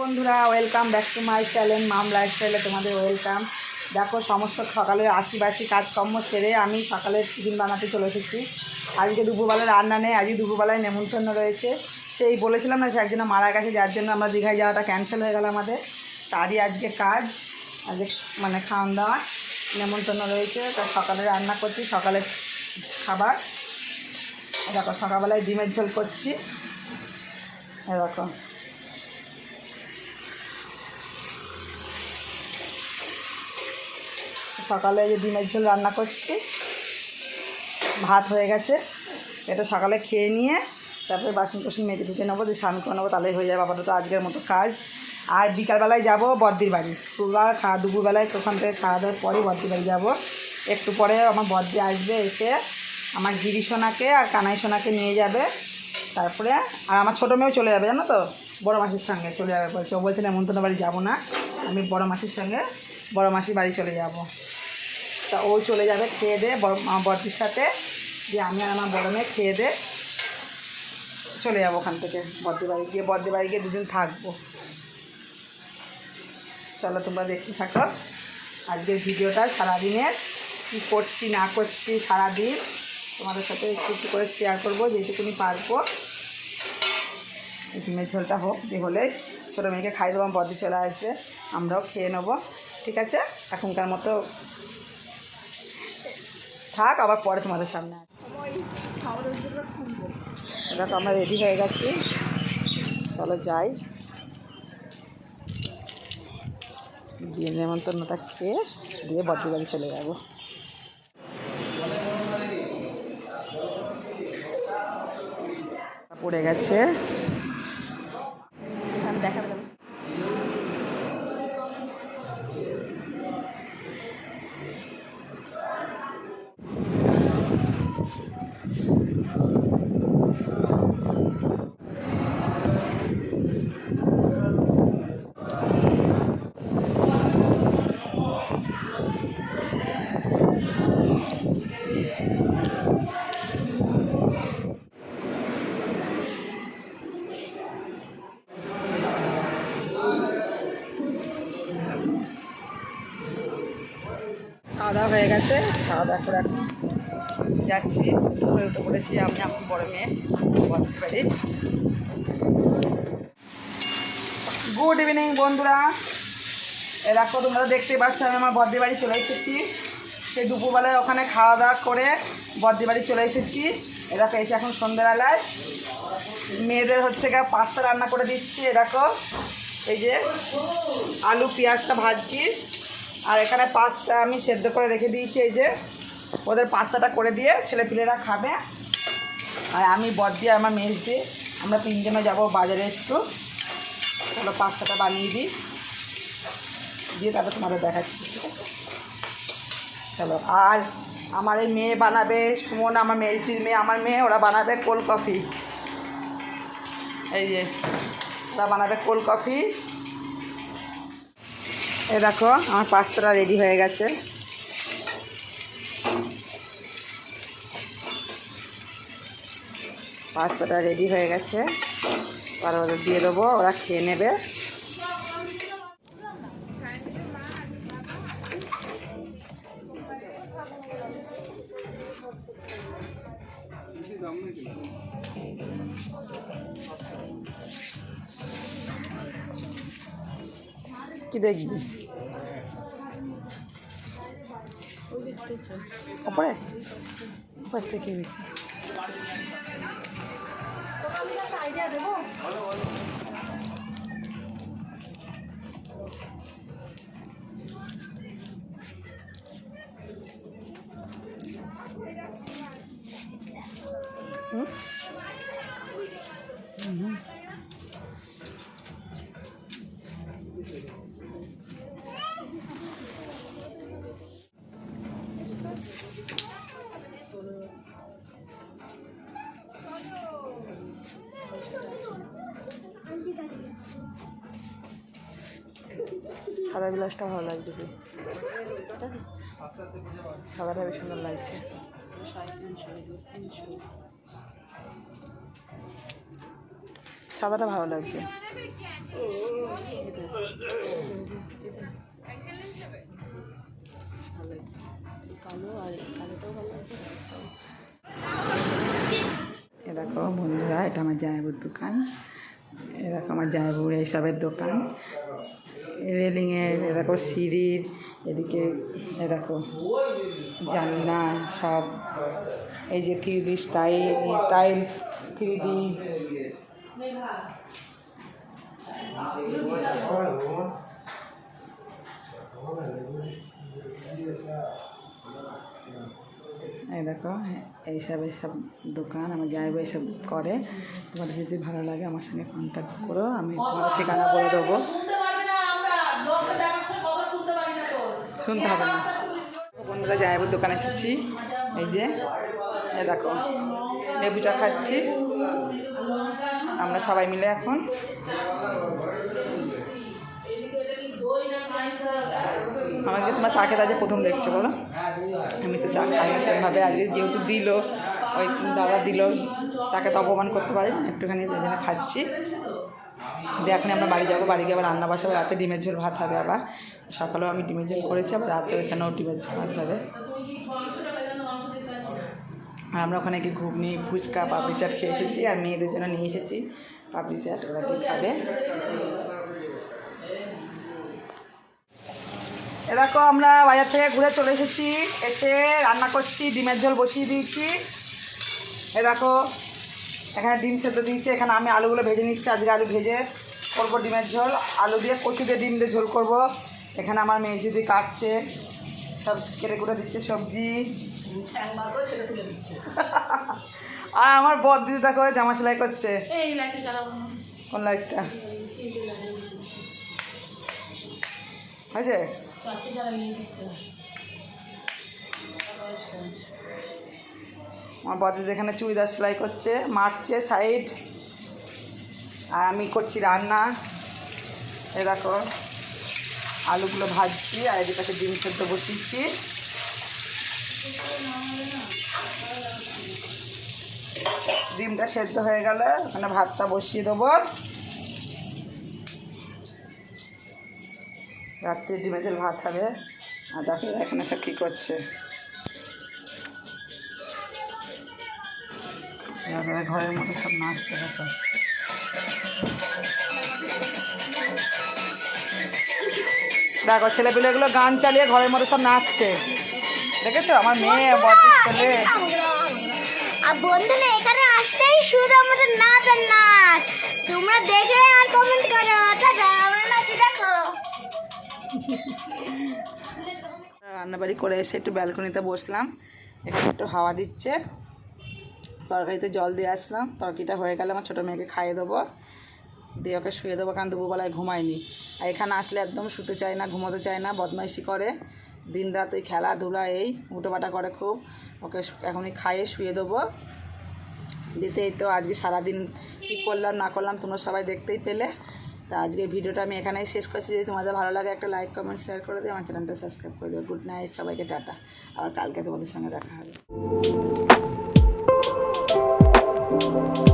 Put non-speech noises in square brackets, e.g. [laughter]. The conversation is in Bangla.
বন্ধুরা welcome back to my channel mom লাইফস্টাইলে তোমাদের ওয়েলকাম দেখো, সমস্ত সকালে আশি বাসি কাজকর্ম সেরে আমি সকালে টিফিন বানাতে চলে এসেছি। আজকে দুপুরবেলায় রান্না নেই, আজকে দুপুরবেলায় নেমন্তন্ন রয়েছে। সেই বলেছিলাম না সে একজনে মারা গেছে, যার জন্য আমরা দীঘায় যাওয়াটা ক্যান্সেল হয়ে গেল আমাদের। তারই আজকে কাজ, আজকে মানে খাওয়ান দাওয়া, নেমন্তন্ন রয়েছে। তো সকালে রান্না করছি সকালে খাবার। দেখো, সকালবেলায় ডিমের ঝোল করছি। এরকম সকালে যে ডিমের ঝোল রান্না করছি। ভাত হয়ে গেছে। এটা সকালে খেয়ে নিয়ে তারপরে বাসন কোসন মেজে ধুতে নেব, দিয়ে স্নান করে নেব, তাহলেই হয়ে যাবে আপাতত আজকের মতো কাজ। আর বিকালবেলায় যাব বদ্দির বাড়ি। খাওয়া দুপুরবেলায় ওখান থেকে খাওয়া দাওয়ার পরে বদ্দির বাড়ি যাব। একটু পরে আমার বদ্দি আসবে এসে আমার গিরি সোনাকে আর কানাই সোনাকে নিয়ে যাবে। তারপরে আর আমার ছোটো মেয়েও চলে যাবে, জানো তো? বড় মাসির সঙ্গে চলে যাবে বলছে। ও বলছে নেমন্তন্ন বাড়ি যাব না। আমি বড় মাসির সঙ্গে বড় মাসির বাড়ি চলে যাব। তা ও চলে যাবে খেয়ে দে বড়দির সাথে। দিয়ে আমি আর আমার বড় মেয়ে খেয়ে দে। চলে যাব ওখান থেকে বদ্দি বাড়ি। গিয়ে বদ্দি বাড়ি গিয়ে দুদিন থাকব। চলো তোমরা দেখতে থাকো। আজকের ভিডিওটা সারাদিনের কী করছি, না করছি সারাদিন। তোমাদের সাথে একটু একটু করে শেয়ার করব, যেটুকুনি পারব। ডিমের ঝোলটা হোক, যে হলে ছোটো মেয়েকে খাই দেবো বদি চলে আসবে। আমরাও খেয়ে নেব, ঠিক আছে? এখনকার মতো থাক, আবার পরে তোমাদের সামনে এটা তো আমরা রেডি হয়ে গেছি। চলো যাই। দিয়ে নেমন্তন্নটা খেয়ে দিয়ে বদ্রি চলে যাব। পড়ে গেছে যাবে খাওয়া দাওয়া হয়ে গেছে, খাওয়া দাওয়া করে এখন যাচ্ছি উপরে উঠে পড়েছি, আমি আমার বড় মেয়ে বলতে পারি গুড ইভিনিং বন্ধুরা। এ দেখো, তোমরা দেখতে পাচ্ছ, আমি আমার বদ্রি বাড়ি চলে এসেছি। সেই দুপুরবেলায় ওখানে খাওয়া দাওয়া করে বদ্রি বাড়ি চলে এসেছি। এ দেখো এসে এখন সন্ধ্যেবেলায়। মেয়েদের হচ্ছে গা পাস্তা রান্না করে দিচ্ছি, এ দেখো। এই যে আলু, পেঁয়াজটা ভাজছি। আর এখানে পাস্তা আমি সেদ্ধ করে রেখে দিয়েছি, এই যে। ওদের পাস্তাটা করে দিয়ে ছেলেপিলেরা খাবে। আর আমি বদ দিয়ে আমার মেয়ে দিয়ে আমরা তিনজনে যাব বাজারে একটু। চলো পাস্তাটা বানিয়ে দিই। দিয়ে তারপর তোমাদের দেখাচ্ছি, ঠিক আছে? চলো। আর আমার এই মেয়ে বানাবে, সুমন আমার মেয়েটির মেয়ে, আমার মেয়ে, ওরা বানাবে কোল্ড কফি। এই যে, ওরা বানাবে কোল্ড কফি। এ দেখো, আমার পাস্তাটা রেডি হয়ে গেছে। পাস্তাটা রেডি হয়ে গেছে। ওদের দিয়ে দেবো, ওরা খেয়ে নেবে। কি দেখবি ওপরে পাশ থেকে? হুম। সাদা বিলাসটা ভালো লাগছে সাদাটা বেশ সুন্দর লাগছে। সাদাটা ভালো লাগছে। কালোটাও ভালো লাগছে দেখো বন্ধুরা, এটা আমার জায়বুর দোকান। এরকম আমার জায়বুর এইসবের দোকান। রেলিংয়ের এ দেখো সিঁড়ির এদিকে, এ দেখো জানলা, সব এই যে three D style tiles three D এই দেখো এইসব এইসব দোকান, আমার যাইব এইসব করে। তোমাদের যদি ভালো লাগে আমার সঙ্গে কন্ট্যাক্ট করো, আমি তোমার ঠিকানা বলে দেবো। শুনতে হবে না। বন্ধুরা যাইব দোকানে এসেছি। এই যে দেখো, লেবু চা খাচ্ছি। আমরা সবাই মিলে এখন। আমাকে তোমার চা খেতে আজকে প্রথম দেখছ, বলো। আমি তো চা খাই না সেরকমভাবে আজকে যেহেতু দিল, ওই দাদা দিল, তাকে তো অপমান করতে পারি একটুখানি খাচ্ছি। দিয়ে এখন আমরা বাড়ি যাব, বাড়ি গিয়ে আবার রান্না বসাবো। রাতে ডিমের ঝোল ভাত হবে আবার। সকালেও আমি ডিমের ঝোল করেছি, আবার রাতে ওইখানেও ডিমের ঝোল ভাত হবে। আর আমরা ওখানে কি ঘুগনি, ফুচকা, পাপড়ি চাট খেয়ে এসেছি, আর মেয়েদের জন্য নিয়ে এসেছি পাপড়ি চাট, ওরা কি খাবে। এরকম আমরা বাজার থেকে ঘুরে চলে এসেছি, এসে রান্না করছি, ডিমের ঝোল বসিয়ে দিয়েছি। এ দেখো এখানে ডিম সেদ্ধ দিয়েছি। এখানে আমি আলুগুলো ভেজে নিচ্ছি। আজকে আলু ভেজে করব ডিমের ঝোল। আলু দিয়ে কচু দিয়ে ডিম দিয়ে ঝোল করব। এখানে আমার মেয়ে যদি কাটছে। সব কেটে কুটে দিচ্ছে সবজি। [laughs] আর আমার বর দিদি দেখো জামা সেলাই করছে। কোন লাইটটা? হয়েছে? আমার বদিদি এখানে চুড়িদার সেলাই করছে, মারছে সাইড আর আমি করছি রান্না। এ দেখো, আলুগুলো ভাজছি আর এদিকে ডিম সেদ্ধ বসিয়েছি। ডিমটা সেদ্ধ হয়ে গেলে ওখানে ভাতটা বসিয়ে দেবো। রাত্রে ডিমের ঝোল ভাত হবে। আর দেখো এখানে সব কী করছে। এবার ঘরের মধ্যে সব নাচছে দেখো দেখো ছেলেপিলেগুলো গান চালিয়ে ঘরের মধ্যে সব নাচছে। দেখেছ? আমার মেয়ে বড় ছেলে। আর বন্ধুরা এখানে আসলেই শুধু আমাদের নাচ আর নাচ। তোমরা দেখে আর কমেন্ট করো। টাটা আমরা নাচি দেখো। রান্নাবাড়ি করে এসে একটু ব্যালকনিতে বসলাম। এখানে একটু হাওয়া দিচ্ছে। তরকারিতে জল দিয়ে আসলাম। তরকারিটা হয়ে গেলে আমার ছোটো মেয়েকে খাইয়ে দেবো। দিয়ে ওকে শুয়ে দেবো, কারণ দুপুরবেলায় ঘুমায়নি। আর এখানে আসলে একদম শুতে চায় না, ঘুমোতে চায় না, বদমাইশি করে। দিন রাত ওই খেলাধুলা, এই উটোপাটা করে খুব। ওকে এখনই খাইয়ে শুয়ে দেবো। দিতে তো আজকে সারাদিন কী করলাম, না করলাম, তোমরা সবাই দেখতেই পেলে। তা আজকে ভিডিওটা আমি এখানেই শেষ করছি। যদি তোমাদের ভালো লাগে একটা লাইক কমেন্ট শেয়ার করে দিও। আমার চ্যানেলটা সাবস্ক্রাইব করে দিও। গুড নাইট সবাইকে, টাটা। আবার কালকে তোমাদের সঙ্গে দেখা হবে। Thank you.